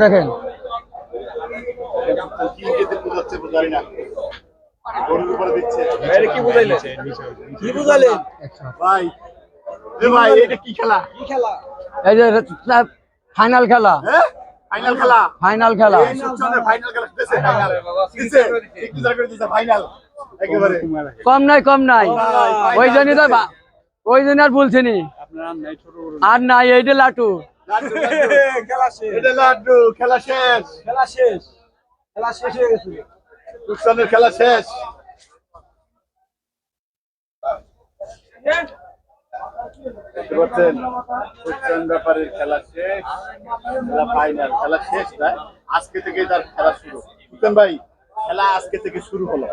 দেখেন। ফাইনাল খেলা। ফাইনাল খেলা। কম নাই কম নাই। ওই জন্য ওই জন্য আর বলছিনি আর নাই এইটা লাটু। লাড্ডু। খেলা শেষ। খেলা শেষ। খেলা শেষ। খেলা শেষ হয়ে গেছে। সুচনের খেলা শেষ। দেখতে পাচ্ছেন সুচন ব্যাপারের খেলা শেষ। খেলা ফাইনাল খেলা শেষ না আজকে থেকে তার খেলা শুরু। ভাই খেলা আজকে থেকে শুরু হলো।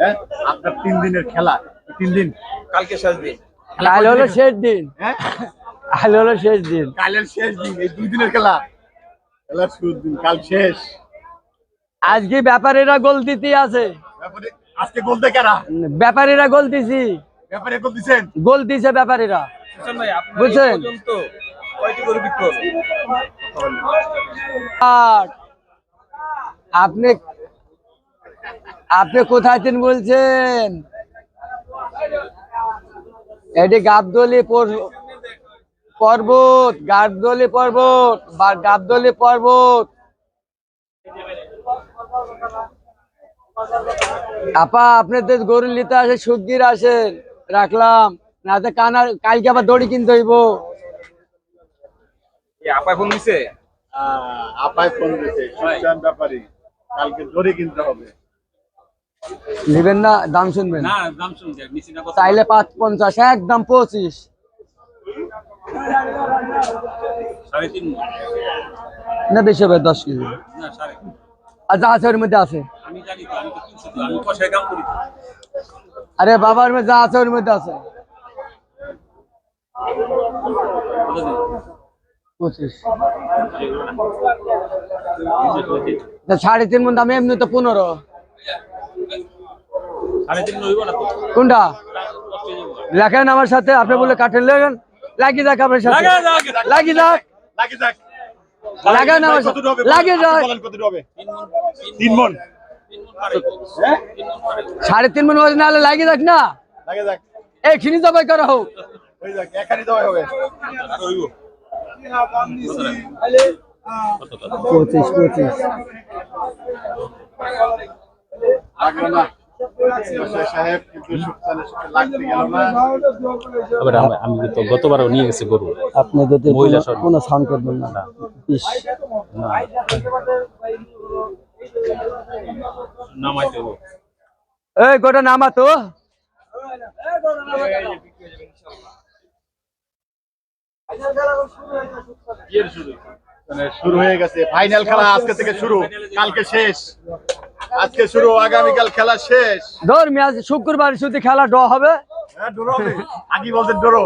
হ্যাঁ? আপনার তিন দিনের খেলা। তিন দিন। কালকে শেষ দিন। কাল হলো শেষ দিন। হ্যাঁ? কাল হলো শেষ দিন। কালের শেষ দিন এই দুই দিনের খেলা। খেলার শুরু দিন কাল শেষ। আজকে ব্যাপারীরা গোল দিতে আছে। আজকে গোল দেখে না ব্যাপারীরা গোল দিছি। ব্যাপারে গোল দিছেন? গোল দিছে ব্যাপারীরা। বুঝছেন? আপনি আপনি কোথায় তিন বলছেন? এটি গাবদলি পর- পর্বত গাবদলি পর্বত বা গাবদলি পর্বত। আপা আপনি তো গরু নিতে আসে সুগির আসেন রাখলাম। না তো কানার কালকে আবার দড়ি কিনতে হইব। এই আপা ফোন দিছে? আপায় ফোন সুচান ব্যাপারে কালকে ধরে কিনতে হবে। নেবেন না দাম শুনবেন। না দাম শুনছে নিচে না কথা চাইলে পাঁচ পঞ্চাশ একদম পঁচিশ। না বেশি হবে দশ কেজি। আর যা আছে ওর মধ্যে আছে। আরে বাবার মধ্যে যা আছে ওর মধ্যে আছে। সাড়ে তিন মন দাম এমনি তো পনেরো। কোনটা? লেখেন আমার সাথে আপনি বলে কাঠের লেখেন। লাগি যাক আপনার সাথে। লাগা যাক। লাগি যাক। লাগে হবে? লাগে যাক। বলেন কত হবে? তিন মন তিন মণ পারে। হ্যাঁ? তিন মণ পারে। সাড়ে তিন মন ওজন নাহলে লাগি যাক না? লাগে যাক। এই খিনি জবাই করা হোক। এখানে? পঁচিশ পঁচিশ। না। সাহেব আবার আমি- তো গতবারও নিয়ে গেছি গরু। আপনি যদি। কোনো সাউন্ড করবেন না। এই গোটা নামা তো। মানে শুরু হয়ে গেছে। ফাইনাল খেলা আজকে থেকে শুরু। কালকে শেষ। আজকে শুরু আগামীকাল খেলা শেষ। ধর আজ শুক্রবার শুধু খেলা ড হবে। হ্যাঁ ড্র হবে। আগে বলতেন ড্র।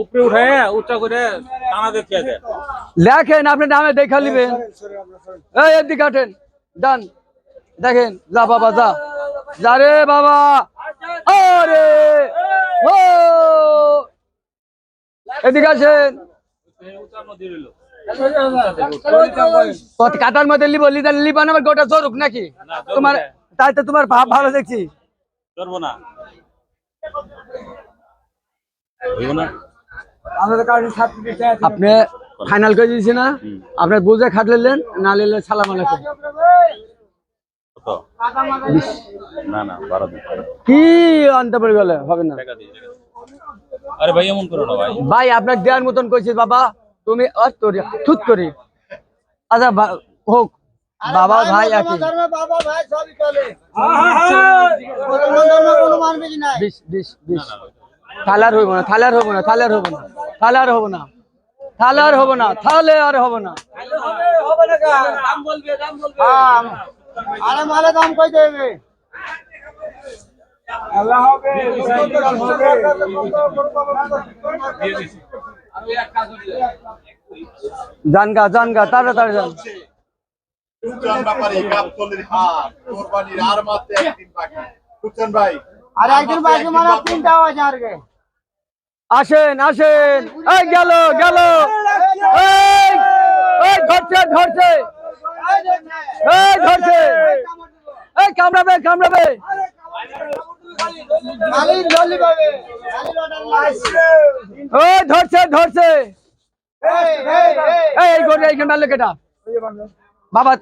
উপরে উঠে উঁচা করে টানা দেখে দেয় লেখেন আপনি নামে দেখা নিবেন। এই এদিকে আটেন ডান দেখেন যা বাবা যা। যা রে বাবা। আরে! ও! এদিকে আসেন। উঁচা নদী রইল কত কাটার মধ্যে লিব লিদার লিবান আমার গোটা জরুক নাকি? তোমার তাই তো তোমার ভাব ভালো দেখছি। ধরবো না। আপনি ফাইনাল করে দিয়েছি না? আপনার বুঝে খাটলেন না নিলে সালাম আলাইকুম। না না কি আনতে পারি বলে হবে না। আরে ভাই এমন করো না ভাই। ভাই আপনার দেওয়ার মতন কইছিস বাবা। তুমি আর তোরি থুত করি আচ্ছা বা- হোক বাবা ভাই একই। বিশ বিশ বিশ। থালার হইব না থালার হব না থালার হব না থালার হব না থালার হব না থালে আর হব না। আরে মালে দাম কই দেবে? দিয়ে দিছি। যান গা যান গা তাড়াতাড়ি যান আসেন আসেন। এই গেল গেল। ধরছে ধরছে। ধরছে। এই কামড়াবে কামড়াবে। পাবে। ওই ধরছে ধরছে এই এই গরু এইখানে মারলে কেটা বাবা